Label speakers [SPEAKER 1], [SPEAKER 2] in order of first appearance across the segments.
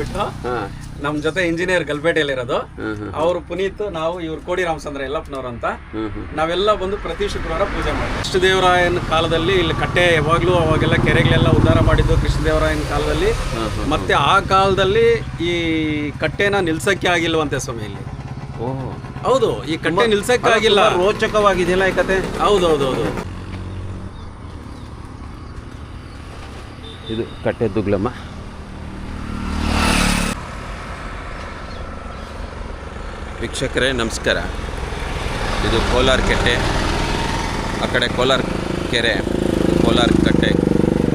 [SPEAKER 1] ಬಿಟ್ಟು ನಮ್ ಜೊತೆ ಇಂಜಿನಿಯರ್ ಗಲ್ಪೇಟೆಯಲ್ಲಿ ಇರೋದು. ಅವರು ಪುನೀತ್ ನಾವು ಇವ್ರು ಕೋಡಿ ರಾಮಚಂದ್ರ ಯಲ್ಲಪ್ಪನವ್ರು ಅಂತ. ನಾವೆಲ್ಲ ಬಂದು ಪ್ರತಿ ಶುಕ್ರವಾರ ಪೂಜೆ ಮಾಡ್ತೀವಿ. ಕೃಷ್ಣದೇವರಾಯನ ಕಾಲದಲ್ಲಿ ಇಲ್ಲಿ ಕಟ್ಟೆ ಯಾವಾಗಲೂ ಅವಾಗೆಲ್ಲ ಕೆರೆಗಳೆಲ್ಲ ಉದ್ಧಾರ ಮಾಡಿದ್ದು ಕೃಷ್ಣದೇವರಾಯನ ಕಾಲದಲ್ಲಿ. ಮತ್ತೆ ಆ ಕಾಲದಲ್ಲಿ ಈ ಕಟ್ಟೆನ ನಿಲ್ಸಕ್ಕೆ ಆಗಿಲ್ವಂತೆ ಸ್ವಾಮಿ ಇಲ್ಲಿ. ಹೌದು ಈ ಕಟ್ಟೆ ನಿಲ್ಸಕ್ಕೆ ಆಗಿಲ್ಲ.
[SPEAKER 2] ರೋಚಕವಾಗಿದೆಯಲ್ಲ ಈ ಕತೆ.
[SPEAKER 1] ಹೌದೌದೌದು.
[SPEAKER 2] ಇದು ಕಟ್ಟೆ ದುಗ್ಲಮ್ಮ. ವೀಕ್ಷಕರೇ, ನಮಸ್ಕಾರ. ಇದು ಕೋಲಾರ ಕಟ್ಟೆ. ಆ ಕಡೆ ಕೋಲಾರ ಕೆರೆ, ಕೋಲಾರ ಕಟ್ಟೆ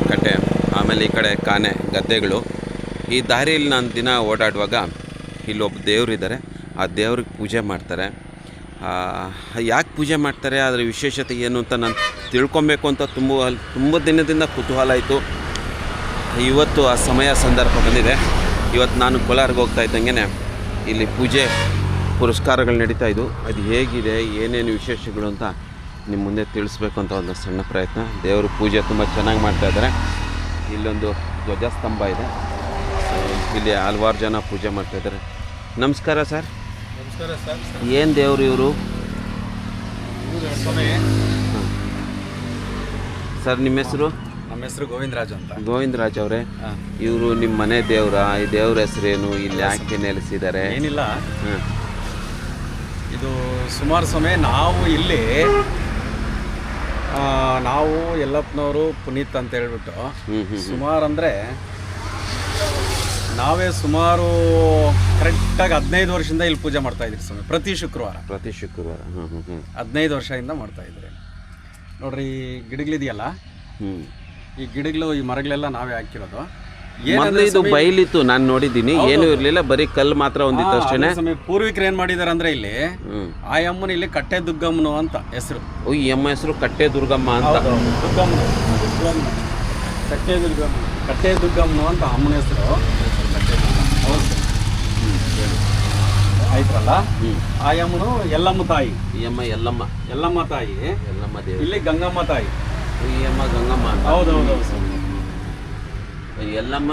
[SPEAKER 2] ಕಟ್ಟೆ, ಆಮೇಲೆ ಈ ಕಡೆ ಕಾನೆ, ಗದ್ದೆಗಳು. ಈ ದಾರಿಯಲ್ಲಿ ನಾನು ದಿನ ಓಡಾಡುವಾಗ ಇಲ್ಲೊಬ್ಬ ದೇವರಿದ್ದಾರೆ ಆ ದೇವ್ರಿಗೆ ಪೂಜೆ ಮಾಡ್ತಾರೆ. ಯಾಕೆ ಪೂಜೆ ಮಾಡ್ತಾರೆ? ಅದರ ವಿಶೇಷತೆ ಏನು ಅಂತ ನಾನು ತಿಳ್ಕೊಬೇಕು ಅಂತ ತುಂಬ ತುಂಬ ದಿನದಿಂದ ಕುತೂಹಲ ಆಯಿತು. ಇವತ್ತು ಆ ಸಮಯ ಸಂದರ್ಭ ಬಂದಿದೆ. ಇವತ್ತು ನಾನು ಕೋಲಾರಿಗೆ ಹೋಗ್ತಾ ಇದ್ದಂಗೆ ಇಲ್ಲಿ ಪೂಜೆ ಪುರಸ್ಕಾರಗಳು ನಡೀತಾ ಇದ್ದು ಅದು ಹೇಗಿದೆ ಏನೇನು ವಿಶೇಷಗಳು ಅಂತ ನಿಮ್ಮ ಮುಂದೆ ತಿಳಿಸ್ಬೇಕು ಅಂತ ಒಂದು ಸಣ್ಣ ಪ್ರಯತ್ನ. ದೇವರು ಪೂಜೆ ತುಂಬ ಚೆನ್ನಾಗಿ ಮಾಡ್ತಾ ಇದ್ದಾರೆ. ಇಲ್ಲೊಂದು ಧ್ವಜಸ್ತಂಭ ಇದೆ. ಇಲ್ಲಿ ಹಲವಾರು ಜನ ಪೂಜೆ ಮಾಡ್ತಾ ಇದ್ದಾರೆ. ನಮಸ್ಕಾರ ಸರ್.
[SPEAKER 1] ನಮಸ್ಕಾರ ಸರ್.
[SPEAKER 2] ಏನು ದೇವರು ಇವರು? ಸರ್ ನಿಮ್ಮ ಹೆಸರು?
[SPEAKER 1] ನಮ್ಮ ಹೆಸರು ಗೋವಿಂದರಾಜ್ ಅಂತ.
[SPEAKER 2] ಗೋವಿಂದರಾಜ್ ಅವರೇ. ಇವರು ನಿಮ್ಮ ಮನೆ ದೇವರ? ಈ ದೇವ್ರ ಹೆಸರೇನು? ಇಲ್ಲಿ ಯಾಕೆ ನೆಲೆಸಿದ್ದಾರೆ?
[SPEAKER 1] ಏನಿಲ್ಲ. ಇದು ಸುಮಾರು ಸಮಯ ನಾವು ಇಲ್ಲಿ ನಾವು ಎಲ್ಲಪ್ಪನವರು ಪುನೀತ್ ಅಂತ ಹೇಳ್ಬಿಟ್ಟು ಸುಮಾರು ಅಂದರೆ ನಾವೇ ಸುಮಾರು ಕರೆಕ್ಟಾಗಿ ಹದಿನೈದು ವರ್ಷದಿಂದ ಇಲ್ಲಿ ಪೂಜೆ ಮಾಡ್ತಾ ಇದ್ರಿ ಸ್ವಾಮಿ ಪ್ರತಿ ಶುಕ್ರವಾರ.
[SPEAKER 2] ಪ್ರತಿ ಶುಕ್ರವಾರ.
[SPEAKER 1] ಹದಿನೈದು ವರ್ಷದಿಂದ ಮಾಡ್ತಾ ಇದ್ರಿ ನೋಡ್ರಿ ಈ ಗಿಡಗಳಿದೆಯಲ್ಲ ಈ ಗಿಡಗಳು ಈ ಮರಗಳೆಲ್ಲ ನಾವೇ ಹಾಕಿರೋದು.
[SPEAKER 2] ಮೊದಲು ಇದು ಬಯಲಿತ್ತು ನಾನು ನೋಡಿದ್ದೀನಿ. ಏನೂ ಇರಲಿಲ್ಲ ಬರೀ ಕಲ್ಲು ಮಾತ್ರ ಒಂದಿತ್ತು ಅಷ್ಟೇ
[SPEAKER 1] ಸ್ವಾಮಿ ಪೂರ್ವಿಕರು ಏನ್ ಮಾಡಿದಾರೆ ಅಂದ್ರೆ ಇಲ್ಲಿ ಆ ಅಮ್ಮನ ಇಲ್ಲಿ ಕಟ್ಟೆ ದುರ್ಗಮ್ಮನು ಅಂತ ಹೆಸರು.
[SPEAKER 2] ಓ ಈ ಅಮ್ಮ ಹೆಸರು ಕಟ್ಟೆ ದುರ್ಗಮ್ಮ ಅಂತ.
[SPEAKER 1] ದುಗ್ಗಮ್ಮನು ದುಗ್ಗಮ್ಮನು ಕಟ್ಟೆ ದುರ್ಗಮ್ಮ ಕಟ್ಟೆ ದುರ್ಗಮ್ಮನು ಅಂತ ಅಮ್ಮನ ಹೆಸರು. ಹೌದು. ಸರ್. ಆಯ್ತಲ್ಲ ಆ ಅಮ್ಮನು ಎಲ್ಲಮ್ಮ ತಾಯಿ.
[SPEAKER 2] ಈ ಅಮ್ಮ ಎಲ್ಲಮ್ಮ.
[SPEAKER 1] ಎಲ್ಲಮ್ಮ ತಾಯಿ.
[SPEAKER 2] ಎಲ್ಲಮ್ಮ ದೇವಿ.
[SPEAKER 1] ಇಲ್ಲಿ ಗಂಗಮ್ಮ ತಾಯಿ.
[SPEAKER 2] ಈ ಅಮ್ಮ ಗಂಗಮ್ಮ ಅಂತ.
[SPEAKER 1] ಹೌದೌದು
[SPEAKER 2] ಈ ಎಲ್ಲಮ್ಮ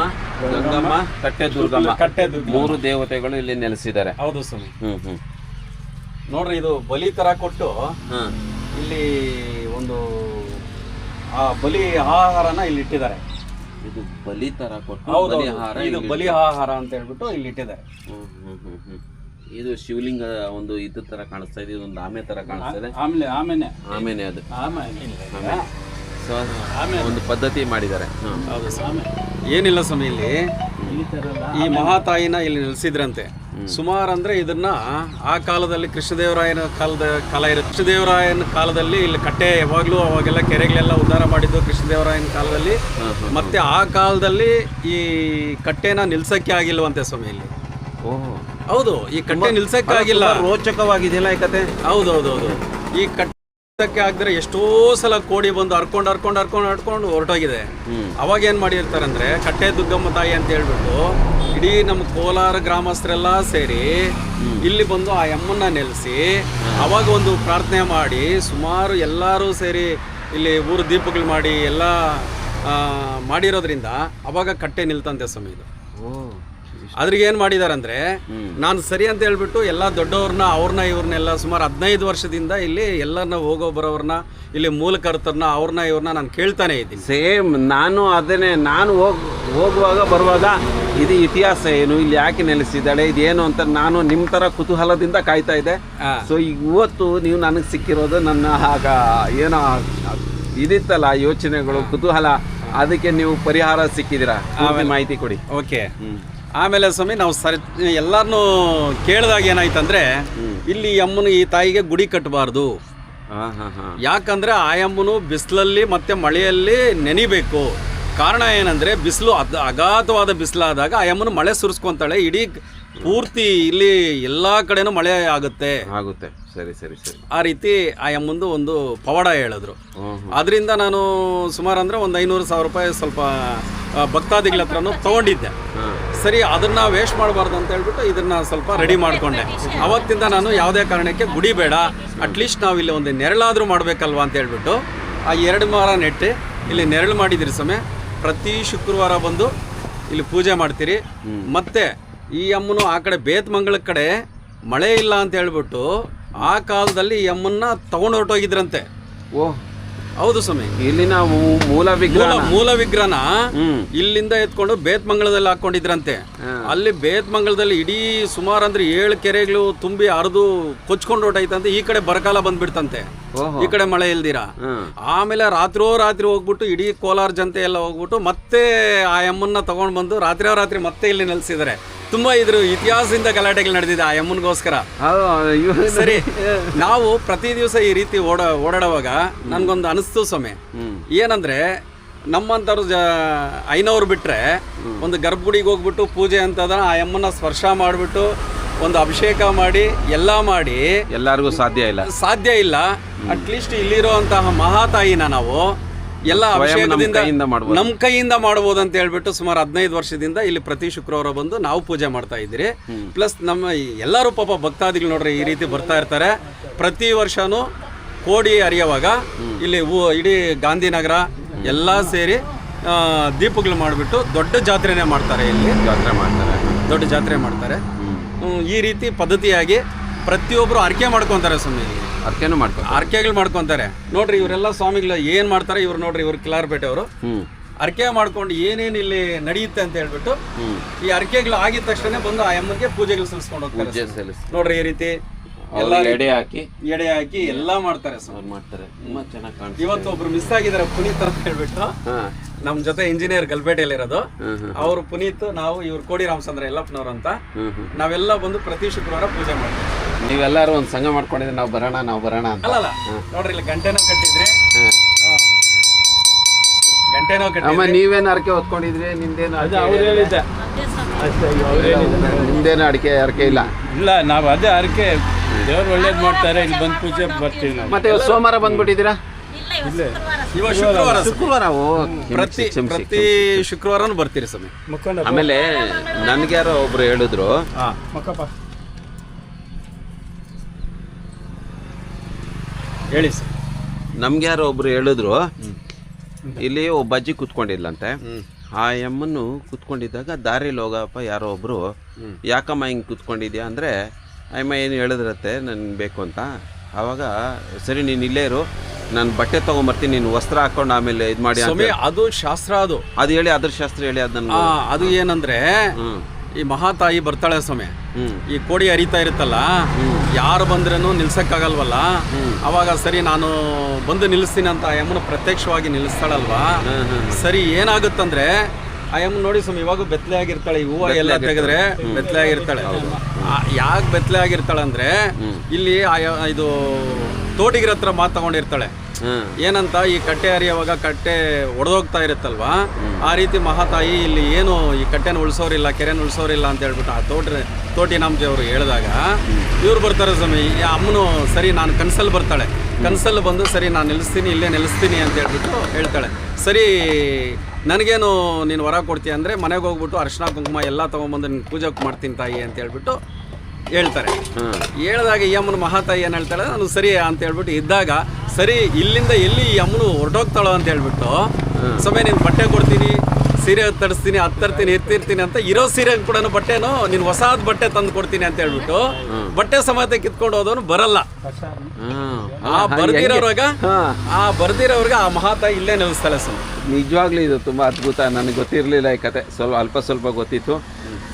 [SPEAKER 2] ಗಂಗಮ್ಮ ಕಟ್ಟೆ ದುರ್ಗಮ್ಮ
[SPEAKER 1] ಕಟ್ಟೆ ದುರ್ಗಮ್ಮ
[SPEAKER 2] ಮೂರು ದೇವತೆಗಳು ಇಲ್ಲಿ ನೆಲೆಸಿದ್ದಾರೆ.
[SPEAKER 1] ಹೌದು ಸ್ವಾಮಿ.
[SPEAKER 2] ಹ್ಮ್ ಹ್ಞೂ
[SPEAKER 1] ನೋಡ್ರಿ ಇದು ಬಲಿ ತರ ಕೊಟ್ಟು
[SPEAKER 2] ಹಾಂ.
[SPEAKER 1] ಇಲ್ಲಿ ಒಂದು ಆ ಬಲಿ ಆಹಾರನ ಇಲ್ಲಿ ಇಟ್ಟಿದ್ದಾರೆ.
[SPEAKER 2] ಇದು ಬಲಿ ತರ ಕೊಟ್ಟು
[SPEAKER 1] ಹೌದು
[SPEAKER 2] ಬಲಿಹಾರ
[SPEAKER 1] ಇದು
[SPEAKER 2] ಇಲ್ಲಿ-
[SPEAKER 1] ಬಲಿ ಆಹಾರ ಅಂತ ಹೇಳ್ಬಿಟ್ಟು ಇಲ್ಲಿ ಇಟ್ಟಿದ್ದಾರೆ.
[SPEAKER 2] ಹ್ಮ್, ಹ್ಮ್, ಹ್ಮ್, ಹ್ಮ್. ಇದು ಶಿವಲಿಂಗ ಒಂದು ಇದು ತರ ಕಾಣಿಸ್ತಾ ಇದೆ ಇದೊಂದು ಆಮೆ ತರ ಕಾಣಿಸ್ತಾ ಇದೆ.
[SPEAKER 1] ಆಮೇಲೆ ಆಮೇಲೆ.
[SPEAKER 2] ಆಮೇನೆ ಅದು.
[SPEAKER 1] ಆಮೇಲೆ.
[SPEAKER 2] ಸೊ ಒಂದು ಪದ್ಧತಿ ಮಾಡಿದ್ದಾರೆ.
[SPEAKER 1] ಹೌದು ಸ್ವಾಮಿ. ಏನಿಲ್ಲ ಸ್ವಾಮಿ ಇಲ್ಲಿ. ಈ ಮಹಾತಾಯಿನ ಇಲ್ಲಿ ನಿಲ್ಸಿದ್ರಂತೆ. ಸುಮಾರು ಅಂದ್ರೆ ಇದನ್ನ ಆ ಕಾಲದಲ್ಲಿ ಕೃಷ್ಣದೇವರಾಯನ ಕಾಲದ ಕಾಲ ಇರುತ್ತೆ. ಕೃಷ್ಣದೇವರಾಯನ ಕಾಲದಲ್ಲಿ ಇಲ್ಲಿ ಕಟ್ಟೆ ಯಾವಾಗ್ಲೂ ಅವಾಗೆಲ್ಲ ಕೆರೆಗಳೆಲ್ಲ ಉದ್ಧಾರ ಮಾಡಿದ್ದು ಕೃಷ್ಣದೇವರಾಯನ ಕಾಲದಲ್ಲಿ. ಮತ್ತೆ ಆ ಕಾಲದಲ್ಲಿ ಈ ಕಟ್ಟೆನ ನಿಲ್ಸಕ್ಕೆ ಆಗಿಲ್ವಂತೆ ಸ್ವಾಮಿ ಇಲ್ಲಿ. ಹೌದು ಈ ಕಟ್ಟೆ ನಿಲ್ಸಕ್ಕೆ ಆಗಿಲ್ಲ.
[SPEAKER 2] ರೋಚಕವಾಗಿದೆಯಲ್ಲ ಈ ಕತೆ
[SPEAKER 1] ಹೌದೌದೌದು. ಈ ಕಟ್ಟಕ್ಕೆ ಆಗದ್ರೆ ಎಷ್ಟೋ ಸಲ ಕೋಡಿ ಬಂದು ಹರ್ಕೊಂಡು ಹರ್ಕೊಂಡು ಹರ್ಕೊಂಡು ಹರ್ಕೊಂಡು ಹೊರಟೋಗಿದೆ. ಅವಾಗ ಏನ್ ಮಾಡಿರ್ತಾರಂದ್ರೆ ಕಟ್ಟೆ ದುಗ್ಗಮ್ಮ ತಾಯಿ ಅಂತ ಹೇಳ್ಬಿಟ್ಟು ಇಡೀ ನಮ್ಮ ಕೋಲಾರ ಗ್ರಾಮಸ್ಥರೆಲ್ಲ ಸೇರಿ ಇಲ್ಲಿ ಬಂದು ಆ ಯಮ್ಮನ್ನ ನೆಲೆಸಿ ಅವಾಗ ಒಂದು ಪ್ರಾರ್ಥನೆ ಮಾಡಿ ಸುಮಾರು ಎಲ್ಲರೂ ಸೇರಿ ಇಲ್ಲಿ ಊರು ದೀಪಗಳು ಮಾಡಿ ಎಲ್ಲ ಮಾಡಿರೋದ್ರಿಂದ ಅವಾಗ ಕಟ್ಟೆ ನಿಲ್ತಂತೆ ಸ್ವಾಮಿ ಇದು. ಅದ್ರಿಗೆ ಏನ್ ಮಾಡಿದಾರಂದ್ರೆ. ನಾನು ಸರಿ ಅಂತ ಹೇಳ್ಬಿಟ್ಟು ಎಲ್ಲ ದೊಡ್ಡವ್ರನ್ನ ಅವ್ರನ್ನ ಇವ್ರನ್ನೆಲ್ಲ ಸುಮಾರು ಹದಿನೈದು ವರ್ಷದಿಂದ ಇಲ್ಲಿ ಎಲ್ಲರನ್ನ ಹೋಗೋ ಬರೋವ್ರನ್ನ ಇಲ್ಲಿ ಮೂಲಕರ್ತರನ್ನ ಅವ್ರನ್ನ ಇವ್ರನ್ನ ನಾನು ಕೇಳ್ತಾನೆ ಇದ್ದೀನಿ.
[SPEAKER 2] ಸೇಮ್ ನಾನು ಅದನ್ನೇ ನಾನು ಹೋಗ್ ಹೋಗುವಾಗ ಬರುವಾಗ ಇದು ಇತಿಹಾಸ ಏನು ಇಲ್ಲಿ ಯಾಕೆ ನೆಲೆಸಿದ್ದಾಳೆ ಇದೇನು ಅಂತ ನಾನು ನಿಮ್ಮ ಥರ ಕುತೂಹಲದಿಂದ ಕಾಯ್ತಾ ಇದ್ದೆ. ಸೊ ಇವತ್ತು ನೀವು ನನಗೆ ಸಿಕ್ಕಿರೋದು ನನ್ನ ಆಗ ಏನೋ ಇದಿತ್ತಲ್ಲ ಯೋಚನೆಗಳು ಕುತೂಹಲ ಅದಕ್ಕೆ ನೀವು ಪರಿಹಾರ ಸಿಕ್ಕಿದಿರಾ ಮಾಹಿತಿ ಕೊಡಿ.
[SPEAKER 1] ಓಕೆ ಆಮೇಲೆ ಸ್ವಾಮಿ ನಾವು ಸರಿ ಎಲ್ಲರನ್ನೂ ಕೇಳಿದಾಗ ಏನಾಯ್ತಂದ್ರೆ ಇಲ್ಲಿ ಅಮ್ಮನ ಈ ತಾಯಿಗೆ ಗುಡಿ ಕಟ್ಟಬಾರ್ದು
[SPEAKER 2] ಹಾ ಹಾ ಹಾ.
[SPEAKER 1] ಯಾಕಂದ್ರೆ ಆ ಅಮ್ಮನು ಬಿಸಿಲಲ್ಲಿ ಮತ್ತೆ ಮಳೆಯಲ್ಲಿ ನೆನಿಬೇಕು. ಕಾರಣ ಏನಂದ್ರೆ ಬಿಸಿಲು ಅದ್ ಅಗಾಧವಾದ ಬಿಸಿಲಾದಾಗ ಆ ಅಮ್ಮನು ಮಳೆ ಸುರಿಸ್ಕೊಂತಾಳೆ. ಇಡೀ ಪೂರ್ತಿ ಇಲ್ಲಿ ಎಲ್ಲಾ ಕಡೆನೂ ಮಳೆ ಆಗುತ್ತೆ.
[SPEAKER 2] ಆಗುತ್ತೆ. ಸರಿ ಸರಿ ಸರಿ.
[SPEAKER 1] ಆ ರೀತಿ ಆ ಅಮ್ಮಂದು ಒಂದು ಪವಾಡ ಹೇಳಿದ್ರು. ಅದರಿಂದ ನಾನು ಸುಮಾರು ಅಂದ್ರೆ ಒಂದು ಐನೂರು ಸಾವಿರ ರೂಪಾಯಿ ಸ್ವಲ್ಪ ಭಕ್ತಾದಿಗಳ ಹತ್ರನೂ ತಗೊಂಡಿದ್ದೆ. ಸರಿ, ಅದನ್ನ ವೇಸ್ಟ್ ಮಾಡಬಾರ್ದು ಅಂತ ಹೇಳ್ಬಿಟ್ಟು ಇದನ್ನ ಸ್ವಲ್ಪ ರೆಡಿ ಮಾಡ್ಕೊಂಡೆ. ಅವತ್ತಿಂದ ನಾನು ಯಾವುದೇ ಕಾರಣಕ್ಕೆ ಗುಡಿ ಬೇಡ ಅಟ್ಲೀಸ್ಟ್ ನಾವು ಇಲ್ಲಿ ಒಂದು ನೆರಳಾದ್ರೂ ಮಾಡ್ಬೇಕಲ್ವಾ ಅಂತ ಹೇಳ್ಬಿಟ್ಟು ಆ ಎರಡು ವಾರ ನೆಟ್ಟು ಇಲ್ಲಿ ನೆರಳು ಮಾಡಿದಿರಿ ಸಮಯ ಪ್ರತಿ ಶುಕ್ರವಾರ ಬಂದು ಇಲ್ಲಿ ಪೂಜೆ ಮಾಡ್ತೀರಿ. ಮತ್ತೆ ಈ ಅಮ್ಮನು ಆ ಕಡೆ ಬೇತ್ಮಂಗಳ ಕಡೆ ಮಳೆ ಇಲ್ಲ ಅಂತ ಹೇಳ್ಬಿಟ್ಟು ಆ ಕಾಲದಲ್ಲಿ ಈ ಅಮ್ಮನ್ನ ತಗೊಂಡು ಹೊರಟೋಗಿದ್ರಂತೆ.
[SPEAKER 2] ಓ
[SPEAKER 1] ಹೌದು ಸ್ವಾಮಿ.
[SPEAKER 2] ಇಲ್ಲಿನ ನಾವು ಮೂಲ ವಿಗ್ರಹ
[SPEAKER 1] ಮೂಲ ಮೂಲ ವಿಗ್ರಹನ ಇಲ್ಲಿಂದ ಎತ್ಕೊಂಡು ಬೇತ್ಮಂಗಲದಲ್ಲಿ ಹಾಕೊಂಡಿದ್ರಂತೆ. ಅಲ್ಲಿ ಬೇತ್ಮಂಗಲದಲ್ಲಿ ಇಡೀ ಸುಮಾರು ಅಂದ್ರೆ ಏಳು ಕೆರೆಗಳು ತುಂಬಿ ಹರಿದು ಕೊಚ್ಕೊಂಡು ಹೊಟ್ಟೈತಂತೆ ಈ ಕಡೆ ಬರಗಾಲ ಬಂದ್ಬಿಡ್ತಂತೆ.
[SPEAKER 2] ಓಹೋ.
[SPEAKER 1] ಈ ಕಡೆ ಮಳೆ ಇಲ್ದಿರಾ? ಆಮೇಲೆ ರಾತ್ರೋ ರಾತ್ರಿ ಹೋಗ್ಬಿಟ್ಟು ಇಡೀ ಕೋಲಾರ ಜನತೆ ಎಲ್ಲ ಹೋಗ್ಬಿಟ್ಟು ಮತ್ತೆ ಆ ಎಮ್ಮನ್ನ ತಗೊಂಡ್ ಬಂದು ರಾತ್ರಿ ರಾತ್ರಿ ಮತ್ತೆ ಇಲ್ಲಿ ನೆಲೆಸಿದ್ದಾರೆ. ತುಂಬಾ ಇದ್ರು ಇತಿಹಾಸದಿಂದ ಗಲಾಟೆಗಳು ನಡೆದಿದೆ ಆ
[SPEAKER 2] ಯಮ್ಮನಿಗೋಸ್ಕರ
[SPEAKER 1] ಸರಿ ನಾವು ಪ್ರತಿ ದಿವಸ ಈ ರೀತಿ ಓಡ ಓಡಾಡುವಾಗ ನನ್ಗೊಂದು ಅನಿಸ್ತು ಸ್ವಾಮಿ. ಏನಂದ್ರೆ ನಮ್ಮಂಥವ್ರು ಜ ಐನವ್ರು ಬಿಟ್ರೆ ಒಂದು ಗರ್ಭಗುಡಿಗೆ ಹೋಗ್ಬಿಟ್ಟು ಪೂಜೆ ಅಂತದ ಆ ಯಮ್ಮನ ಸ್ಪರ್ಶ ಮಾಡಿಬಿಟ್ಟು ಒಂದು ಅಭಿಷೇಕ ಮಾಡಿ ಎಲ್ಲ ಮಾಡಿ
[SPEAKER 2] ಎಲ್ಲರಿಗೂ ಸಾಧ್ಯ ಇಲ್ಲ.
[SPEAKER 1] ಸಾಧ್ಯ ಇಲ್ಲ. ಅಟ್ಲೀಸ್ಟ್ ಇಲ್ಲಿರುವಂತಹ ಮಹಾತಾಯಿನ ನಾವು ಎಲ್ಲ ಅಭಿಷೇಕದಿಂದ. ನಮ್ಮ ಕೈಯಿಂದ ಮಾಡಬಹುದು ಅಂತ ಹೇಳ್ಬಿಟ್ಟು ಸುಮಾರು ಹದಿನೈದು ವರ್ಷದಿಂದ ಇಲ್ಲಿ ಪ್ರತಿ ಶುಕ್ರವಾರ ಬಂದು ನಾವು ಪೂಜೆ ಮಾಡ್ತಾ ಇದ್ದೀರಿ. ಪ್ಲಸ್ ನಮ್ಮ ಎಲ್ಲರೂ ಪಾಪ ಭಕ್ತಾದಿಗಳು ನೋಡ್ರಿ ಈ ರೀತಿ ಬರ್ತಾ ಇರ್ತಾರೆ. ಪ್ರತಿ ವರ್ಷನೂ ಕೋಡಿ ಅರಿಯುವಾಗ ಇಲ್ಲಿ ಇಡೀ ಗಾಂಧಿನಗರ ಎಲ್ಲ ಸೇರಿ ದೀಪಗಳು ಮಾಡಿಬಿಟ್ಟು ದೊಡ್ಡ ಜಾತ್ರೆನೇ ಮಾಡ್ತಾರೆ ಇಲ್ಲಿ.
[SPEAKER 2] ಜಾತ್ರೆ ಮಾಡ್ತಾರೆ.
[SPEAKER 1] ದೊಡ್ಡ ಜಾತ್ರೆ ಮಾಡ್ತಾರೆ. ಈ ರೀತಿ ಪದ್ಧತಿಯಾಗಿ ಪ್ರತಿಯೊಬ್ಬರು ಆರ್ಕೆ ಮಾಡ್ಕೊತಾರೆ ಸುಮ್ಮನೆ
[SPEAKER 2] ಅರ್ಕೆನೂ ಮಾಡ್ಕೊ
[SPEAKER 1] ಅರ್ಕೆಗಳು ಮಾಡ್ಕೊಂತಾರೆ. ನೋಡ್ರಿ ಇವರೆಲ್ಲ ಸ್ವಾಮಿಗಳು ಏನ್ ಮಾಡ್ತಾರೆ? ಇವ್ರು ನೋಡ್ರಿ ಇವ್ರು ಕಿಲಾರ್ಪೇಟೆ ಅವರು. ಅರ್ಕೆ ಮಾಡ್ಕೊಂಡು ಏನೇನು ಇಲ್ಲಿ ನಡೆಯುತ್ತೆ ಅಂತ ಹೇಳ್ಬಿಟ್ಟು ಈ ಅರ್ಕೆಗಳು ಆಗಿದ ತಕ್ಷಣ ಬಂದು ಆ ಅಮ್ಮನಿಗೆ ಪೂಜೆಗಳು ಸಲ್ಲಿಸ್ಕೊಂಡು ಹೋಗ್ತಾರೆ ನೋಡ್ರಿ ಈ ರೀತಿ ಎಲ್ಲ
[SPEAKER 2] ಎಡೆ ಹಾಕಿ.
[SPEAKER 1] ಎಡೆ ಹಾಕಿ ಎಲ್ಲಾ ಮಾಡ್ತಾರೆ
[SPEAKER 2] ಸರ್. ಮಾಡ್ತಾರೆ. ತುಂಬಾ ಚೆನ್ನಾಗಿ ಕಾಣ್ತಾರೆ
[SPEAKER 1] ಇವತ್ತು ಒಬ್ರು ಮಿಸ್ ಆಗಿದ್ದಾರೆ ಪುನೀತ್ ಅಂತ ಹೇಳ್ಬಿಟ್ಟು. ನಮ್ ಜೊತೆ ಇಂಜಿನಿಯರ್ ಗಲ್ಪೇಟೆಯಲ್ಲಿ ಇರೋದು. ಅವರು ಪುನೀತ್ ನಾವು ಇವ್ರು ಕೋಡಿ ರಾಮಚಂದ್ರ ಯಲ್ಲಪ್ಪನವ್ರು ಅಂತ. ನಾವೆಲ್ಲ ಬಂದು ಪ್ರತಿ ಶುಕ್ರವಾರ ಪೂಜೆ ಮಾಡ್ತೀವಿ.
[SPEAKER 2] ನೀವೆಲ್ಲರೂ ಒಂದು ಸಂಘ ಮಾಡ್ಕೊಂಡಿದ್ರೆ ನಾವು ಬರೋಣ ನಾವು ಬರೋಣ ಅಂತ.
[SPEAKER 1] ಅಲ್ಲಲ್ಲ ನೋಡ್ರಿ ಇಲ್ಲಿ ಗಂಟೆನೋ ಕಟ್ಟಿದ್ರಿ. ಗಂಟೆನೋ ಕಟ್ಟಿದ್ರಿ.
[SPEAKER 2] ಅಮ್ಮ ನೀವೇನು ಅರ್ಕೆ ಹೊತ್ಕೊಂಡಿದ್ರಿ? ನಿಮ್ದೇನು ಅರ್ಕೆ
[SPEAKER 3] ಅವ್ರು ಹೇಳಿದ್ದೆ.
[SPEAKER 2] ನಿಮ್ದೇನು ಅಡಿಕೆ ಅರ್ಕೆ ಇಲ್ಲ?
[SPEAKER 3] ಇಲ್ಲ ನಾವು ಅದೇ ಅರಕೆ ದೇವ್ರು ಒಳ್ಳೇದು ಮಾಡ್ತಾರೆ ಇಲ್ಲಿ ಬಂದು ಪೂಜೆ ಬರ್ತೀವಿ ನಾವು.
[SPEAKER 2] ಮತ್ತೆ ಇವತ್ತು ಸೋಮವಾರ ಬಂದ್ಬಿಟ್ಟಿದ್ದೀರಾ?
[SPEAKER 1] ಇವಾಗ ಶುಕ್ರವಾರ.
[SPEAKER 2] ಶುಕ್ರವಾರ?
[SPEAKER 1] ಪ್ರತಿ ಪ್ರತಿ ಶುಕ್ರವಾರನು ಬರ್ತೀರಿ ಸ್ವಾಮಿ.
[SPEAKER 2] ಆಮೇಲೆ ನನ್ಗೆ ಯಾರೋ ಒಬ್ರು ಹೇಳಿದ್ರು.
[SPEAKER 1] ಹೇಳಿ ಸರ್.
[SPEAKER 2] ನಮ್ಗೆ ಯಾರೋ ಒಬ್ರು ಹೇಳಿದ್ರು ಇಲ್ಲಿ ಒಬ್ಬ ಅಜ್ಜಿ ಕೂತ್ಕೊಂಡಿಲ್ಲಂತೆ ಆ ಎಮ್ಮನ್ನು ಕುತ್ಕೊಂಡಿದ್ದಾಗ ದಾರಿಲಿ ಹೋಗಪ್ಪ ಯಾರೋ ಒಬ್ರು ಯಾಕಮ್ಮ ಹಿಂಗೆ ಕುತ್ಕೊಂಡಿದ್ಯಾ ಅಂದರೆ ಅಮ್ಮ ಏನು ಹೇಳಿದ್ರತ್ತೆ ನನ್ಗೆ ಬೇಕು ಅಂತ. ಆವಾಗ ಸರಿ ನೀನು ಇಲ್ಲೇ ಇರು ನಾನು ಬಟ್ಟೆ ತೊಗೊಂಬರ್ತೀನಿ ನೀನು ವಸ್ತ್ರ ಹಾಕೊಂಡು ಆಮೇಲೆ ಇದು ಮಾಡಿ
[SPEAKER 1] ಅದು ಶಾಸ್ತ್ರ ಅದು.
[SPEAKER 2] ಅದು ಹೇಳಿ ಅದ್ರ ಶಾಸ್ತ್ರ ಹೇಳಿ ಅದನ್ನ
[SPEAKER 1] ಅದು ಏನಂದ್ರೆ ಈ ಮಹಾತಾಯಿ ಬರ್ತಾಳೆ ಸ್ವಾಮಿ. ಈ ಕೋಡಿ ಹರಿತಾ ಇರುತ್ತಲ್ಲ ಯಾರು ಬಂದ್ರೂ ನಿಲ್ಸಕ್ಕಾಗಲ್ವಲ್ಲ? ಅವಾಗ ಸರಿ ನಾನು ಬಂದು ನಿಲ್ಲಿಸ್ತೀನಿ ಅಂತ ಆ ಯಮ್ಮನ ಪ್ರತ್ಯಕ್ಷವಾಗಿ ನಿಲ್ಲಿಸ್ತಾಳಲ್ವಾ. ಸರಿ ಏನಾಗುತ್ತಂದ್ರೆ ಆ ಯಮ್ಮ ನೋಡಿ ಸ್ವಾಮಿ ಇವಾಗ ಬೆತ್ತಲೆ ಆಗಿರ್ತಾಳೆ ಈ ಹೂವು ಎಲ್ಲ ತೆಗೆದ್ರೆ ಬೆತ್ತಲೆ ಆಗಿರ್ತಾಳೆ. ಯಾಕೆ ಬೆತ್ತಲೆ ಆಗಿರ್ತಾಳೆ ಅಂದ್ರೆ ಇಲ್ಲಿ ಇದು ತೋಟಿಗರ ಹತ್ರ ಮಾತು ತಗೊಂಡಿರ್ತಾಳೆ. ಏನಂತ ಈ ಕಟ್ಟೆ ಹರಿಯುವಾಗ ಕಟ್ಟೆ ಒಡೆದೋಗ್ತಾ ಇರುತ್ತಲ್ವಾ? ಆ ರೀತಿ ಮಹಾತಾಯಿ ಇಲ್ಲಿ ಏನು ಈ ಕಟ್ಟೆನ ಉಳಿಸೋರಿಲ್ಲ ಕೆರೆನ ಉಳಿಸೋರಿಲ್ಲ ಅಂತ ಹೇಳ್ಬಿಟ್ಟು ಆ ತೋಟ ತೋಟಿ ನಮ್ಜಿ ಅವರು ಹೇಳಿದಾಗ ಇವ್ರು ಬರ್ತಾರೆ ಸ್ವಾಮಿ ಈ ಅಮ್ಮನು ಸರಿ ನಾನು ಕನ್ಸಲ್ಲಿ ಬರ್ತಾಳೆ. ಕನ್ಸಲ್ಲಿ ಬಂದು ಸರಿ ನಾನು ನಿಲ್ಲಿಸ್ತೀನಿ ಇಲ್ಲೇ ನಿಲ್ಲಿಸ್ತೀನಿ ಅಂತ ಹೇಳ್ಬಿಟ್ಟು ಹೇಳ್ತಾಳೆ. ಸರಿ ನನಗೇನು ನೀನು ವರ ಕೊಡ್ತೀಯ ಅಂದರೆ ಮನೆಗೆ ಹೋಗ್ಬಿಟ್ಟು ಅರ್ಶಿನ ಕುಂಕುಮ ಎಲ್ಲ ತೊಗೊಂಬಂದು ನಿನ್ನ ಪೂಜೆ ಮಾಡ್ತೀನಿ ತಾಯಿ ಅಂತ ಹೇಳ್ಬಿಟ್ಟು ಹೇಳ್ತಾರೆ. ಹೇಳಿದಾಗ ಈ ಅಮ್ಮನ ಮಹಾತಾಯಿ ಏನು ಹೇಳ್ತಾಳೆ? ನಾನು ಸರಿ ಅಂತ ಹೇಳ್ಬಿಟ್ಟು ಇದ್ದಾಗ ಸರಿ ಇಲ್ಲಿಂದ ಎಲ್ಲಿ ಈ ಅಮ್ಮನು ಹೊರಟೋಗ್ತಾಳೋ ಅಂತ ಹೇಳ್ಬಿಟ್ಟು ಸಮಯ ನೀನು ಬಟ್ಟೆ ಕೊಡ್ತೀನಿ ಸೀರೆ ತರಿಸ್ತೀನಿ ಹತ್ತರ್ತೀನಿ ತರ್ತೀನಿ ಎತ್ತಿರ್ತೀನಿ ಅಂತ ಇರೋ ಸೀರೆ ಕೂಡ ಬಟ್ಟೆನು ನೀನು ಹೊಸಾದ್ ಬಟ್ಟೆ ತಂದು ಕೊಡ್ತೀನಿ ಅಂತ ಹೇಳ್ಬಿಟ್ಟು ಬಟ್ಟೆ ಸಮೇತ ಕಿತ್ಕೊಂಡು ಹೋದವನು ಬರಲ್ಲ. ಆ ಬರ್ದಿರೋರ್ಗ
[SPEAKER 2] ಹಾ.
[SPEAKER 1] ಆ ಬರ್ದಿರೋರ್ಗ ಆ ಮಹಾತಾಯಿ ಇಲ್ಲೇ ನಿಲ್ಲಿಸ್ತಾಳೆ ಸುಮ್ಮನೆ
[SPEAKER 2] ನಿಜವಾಗ್ಲೂ ಇದು ತುಂಬಾ ಅದ್ಭುತ. ನನಗೆ ಗೊತ್ತಿರಲಿಲ್ಲ ಈ ಕತೆ. ಸ್ವಲ್ಪ ಅಲ್ಪ ಸ್ವಲ್ಪ ಗೊತ್ತಿತ್ತು.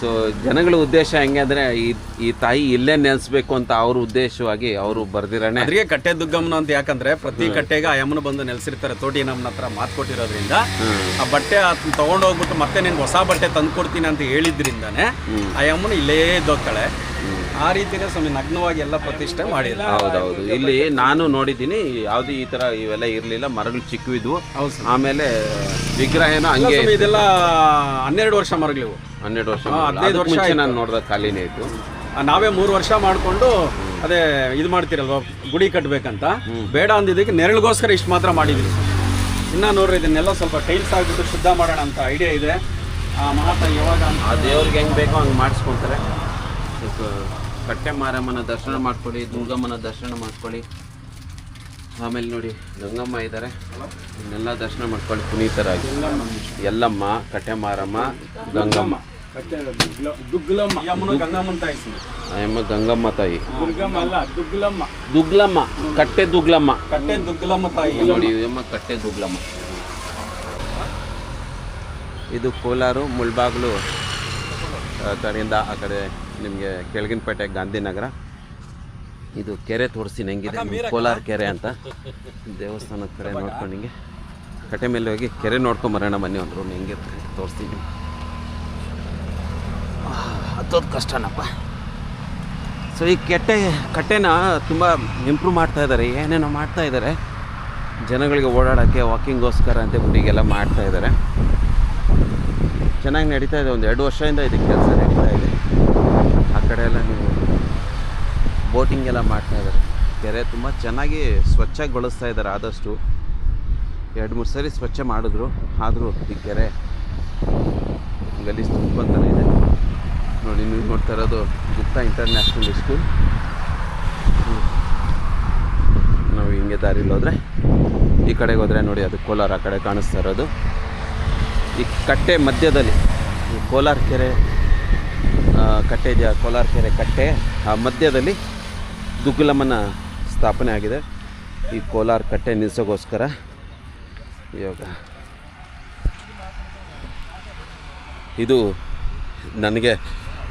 [SPEAKER 2] ಸೊ ಜನಗಳ ಉದ್ದೇಶ ಹೆಂಗೆ ಅಂದರೆ ಈ ಈ ತಾಯಿ ಇಲ್ಲೇ ನೆಲೆಸ್ಬೇಕು ಅಂತ ಅವ್ರ ಉದ್ದೇಶವಾಗಿ ಅವರು ಬರ್ದಿರೋಣ
[SPEAKER 1] ಅದಕ್ಕೆ ಕಟ್ಟೆ ದುಗ್ಗಮ್ಮನ ಅಂತ ಯಾಕಂದ್ರೆ ಪ್ರತಿ ಕಟ್ಟೆಗೆ ಆ ಯಮ್ಮನ ಬಂದು ನೆಲೆಸಿರ್ತಾರೆ ತೋಟಿ ನಮ್ಮನ ಹತ್ರ ಮಾತು ಕೊಟ್ಟಿರೋದ್ರಿಂದ. ಆ ಬಟ್ಟೆ ಅದನ್ನ ತಗೊಂಡು ಹೋಗ್ಬಿಟ್ಟು ಮತ್ತೆ ನಿನ್ಗೆ ಹೊಸ ಬಟ್ಟೆ ತಂದು ಕೊಡ್ತೀನಿ ಅಂತ ಹೇಳಿದ್ರಿಂದಾನೆ ಆ ಯಮ್ಮನ ಇಲ್ಲೇ ಇದ್ದೋಗ್ತಾಳೆ. ಆ ರೀತಿಯೇ ಸ್ವಾಮಿ ನಗ್ನವಾಗಿ ಎಲ್ಲ ಪ್ರತಿಷ್ಠೆ ಮಾಡಿಲ್ಲ
[SPEAKER 2] ಹೌದೌದು. ಇಲ್ಲಿ ನಾನು ನೋಡಿದ್ದೀನಿ ಯಾವುದು ಈ ತರ ಇವೆಲ್ಲ ಇರಲಿಲ್ಲ ಮರಗಳು ಚಿಕ್ಕವಿದ್ವು. ಆಮೇಲೆ ವಿಗ್ರಹ ಏನೋ ಹಂಗೆ
[SPEAKER 1] ಸ್ವಾಮಿ ಇದೆಲ್ಲ ಹನ್ನೆರಡು ವರ್ಷ ಮರಗಳಿವು.
[SPEAKER 2] ಹನ್ನೆರಡು ವರ್ಷ
[SPEAKER 1] ಹಾ, ಹದಿನೈದು
[SPEAKER 2] ಅದಕ್ಕೆ
[SPEAKER 1] ವರ್ಷ
[SPEAKER 2] ನಾನು ನೋಡಿದ ಖಾಲಿನೇ ಇತ್ತು.
[SPEAKER 1] ಆ, ನಾವೇ ಮೂರು ವರ್ಷ ಮಾಡಿಕೊಂಡು ಅದೇ ಇದು ಮಾಡ್ತಿರಲ್ವ ಗುಡಿ ಕಟ್ಟಬೇಕಂತ ಬೇಡ ಅಂದಿದ್ದಕ್ಕೆ ನೆರಳಿಗೋಸ್ಕರ ಇಷ್ಟು ಮಾತ್ರ ಮಾಡಿದ್ವಿ ಇನ್ನ ನೋಡ್ರಿ ಇದನ್ನೆಲ್ಲ ಸ್ವಲ್ಪ ಟೈಲ್ಸ್ ಆಗಿಬಿಟ್ಟು ಶುದ್ಧ ಮಾಡೋಣ ಅಂತ ಐಡಿಯಾ ಇದೆ. ಆ ಮಹಾತಾಯಿ ಯಾವಾಗ ಅಂತ
[SPEAKER 2] ಆ ದೇವ್ರಿಗೆ ಹೆಂಗೆ ಬೇಕೋ ಹಂಗೆ ಮಾಡಿಸ್ಕೊಳ್ತಾರೆ ಸ್ವಲ್ಪ ಕಟ್ಟೆ ಮಾರಮ್ಮನ ದರ್ಶನ ಮಾಡ್ಕೊಳ್ಳಿ ದುರ್ಗಮ್ಮನ ದರ್ಶನ ಮಾಡ್ಕೊಳ್ಳಿ. ಆಮೇಲೆ ನೋಡಿ ಗಂಗಮ್ಮ ಇದ್ದಾರೆ ಇನ್ನೆಲ್ಲ ದರ್ಶನ ಮಾಡ್ಕೊಳ್ಳಿ ಪುನೀತರಾಗಿ. ಎಲ್ಲಮ್ಮ ಕಟ್ಟೆ ಮಾರಮ್ಮ ಗಂಗಮ್ಮ
[SPEAKER 1] ಹೆಸರು.
[SPEAKER 2] ಗಂಗಮ್ಮ ತಾಯಿ.
[SPEAKER 3] ದುಗ್ಲಮ್ಮ.
[SPEAKER 2] ಕಟ್ಟೆ ದುಗ್ಲಮ್ಮ.
[SPEAKER 1] ಕಟ್ಟೆ ದುಗ್ಲಮ್ಮ ತಾಯಿ.
[SPEAKER 2] ನೋಡಿ ಅಮ್ಮ ಕಟ್ಟೆ ದುಗ್ಲಮ್ಮ. ಇದು ಕೋಲಾರು ಮುಳ್ಬಾಗ್ಲು ಆ ಕಡೆಯಿಂದ ಆ ಕಡೆ ನಿಮಗೆ ಕೆಳಗಿನಪೇಟೆ ಗಾಂಧಿನಗರ. ಇದು ಕೆರೆ ತೋರಿಸ್ತೀನಿ ಹೆಂಗಿದೆ ಕೋಲಾರ ಕೆರೆ ಅಂತ. ದೇವಸ್ಥಾನದ ಕಡೆ ನೋಡ್ಕೊಂಡು ಹಿಂಗೆ ಕಟ್ಟೆ ಮೇಲೆ ಹೋಗಿ ಕೆರೆ ನೋಡ್ಕೊಂಬರೋಣ ಬನ್ನಿ ಒಂದು ರೂಮ್ ಹೆಂಗೆ ತೋರಿಸ್ತೀನಿ ಹತ್ತೋದು ಕಷ್ಟನಪ್ಪ. ಸೊ ಈ ಕೆಟ್ಟೆ ಕಟ್ಟೆನ ತುಂಬ ಇಂಪ್ರೂವ್ ಮಾಡ್ತಾ ಇದ್ದಾರೆ ಏನೇನೋ ಮಾಡ್ತಾ ಇದ್ದಾರೆ ಜನಗಳಿಗೆ ಓಡಾಡೋಕ್ಕೆ ವಾಕಿಂಗೋಸ್ಕರ ಅಂತ ಮಾಡ್ತಾ ಇದ್ದಾರೆ ಚೆನ್ನಾಗಿ ನಡೀತಾ ಇದೆ ಒಂದು ಎರಡು ವರ್ಷದಿಂದ ಇದಕ್ಕೆ ಕೆಲಸ ನಡೀತಾ ಇದೆ. ಆ ಕಡೆ ಎಲ್ಲ ನೀವು ಬೋಟಿಂಗ್ ಎಲ್ಲ ಮಾಡ್ತಾ ಇದ್ದಾರೆ. ಕೆರೆ ತುಂಬ ಚೆನ್ನಾಗಿ ಸ್ವಚ್ಛಗೊಳಿಸ್ತಾ ಇದ್ದಾರೆ ಆದಷ್ಟು. ಎರಡು, ಮೂರು ಸರಿ ಸ್ವಚ್ಛ ಮಾಡಿದ್ರು, ಆದರೂ ಈ ಕೆರೆ ಗಲೀಜು ತುಂಬ್ಕೊತಾನೆ ಇದೆ. ನೋಡಿ, ನೀವು ನೋಡ್ತಾ ಇರೋದು ಗುಪ್ತಾ ಇಂಟರ್ನ್ಯಾಷನಲ್ ಸ್ಕೂಲ್. ನಾವು ಹಿಂಗೆ ದಾರಿಲಿ ಹೋದರೆ, ಈ ಕಡೆಗೆ ಹೋದರೆ ನೋಡಿ, ಅದು ಕೋಲಾರ ಆ ಕಡೆ ಕಾಣಿಸ್ತಾ ಇರೋದು. ಈ ಕಟ್ಟೆ ಮಧ್ಯದಲ್ಲಿ, ಈ ಕೋಲಾರ ಕೆರೆ ಕಟ್ಟೆ ಇದೆಯಾ? ಕೋಲಾರ ಕೆರೆ ಕಟ್ಟೆ. ಆ, ಮಧ್ಯದಲ್ಲಿ ದುಗ್ಗುಲಮ್ಮನ ಸ್ಥಾಪನೆ ಆಗಿದೆ. ಈ ಕೋಲಾರ ಕಟ್ಟೆ ನಿಲ್ಲಿಸೋಗೋಸ್ಕರ ಇವಾಗ ಇದು ನನಗೆ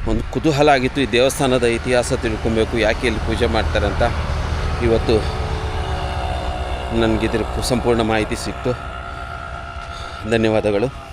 [SPEAKER 2] ಒಂದು ಕುತೂಹಲ ಆಗಿತ್ತು. ಈ ದೇವಸ್ಥಾನದ ಇತಿಹಾಸ ತಿಳ್ಕೊಬೇಕು, ಯಾಕೆ ಇಲ್ಲಿ ಪೂಜೆ ಮಾಡ್ತಾರೆ ಅಂತ. ಇವತ್ತು ನನಗಿದ್ರ ಸಂಪೂರ್ಣ ಮಾಹಿತಿ ಸಿಕ್ತು. ಧನ್ಯವಾದಗಳು.